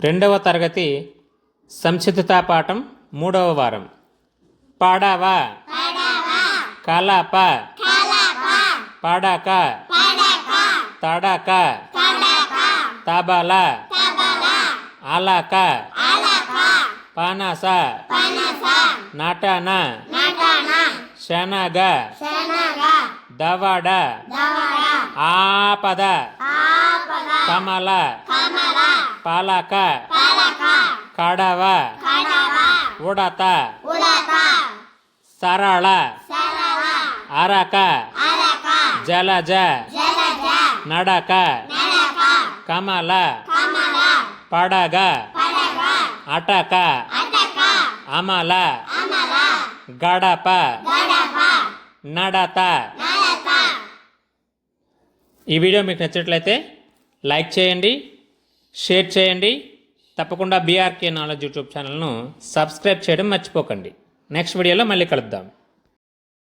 రెండవ తరగతి సంక్షిప్తతా పాఠం మూడవ వారం. పాడావా? కలాప. పాడాక. తడాక. తబల. ఆలాక. పానాస. నాటాన. శనగ. దవడ. ఆపద. కమల. పాలక. కడవ. ఉడత. సరళ. అరక. జలజ. నడక. కమల. పడగ. అటక. అమల. గడప. నడత. ఈ వీడియో మీకు నచ్చినట్లయితే లైక్ చేయండి షేర్ చేయండి. తప్పకుండా బీఆర్కే నాలెడ్జ్ యూట్యూబ్ ఛానల్ను సబ్స్క్రైబ్ చేయడం మర్చిపోకండి. నెక్స్ట్ వీడియోలో మళ్ళీ కలుద్దాం.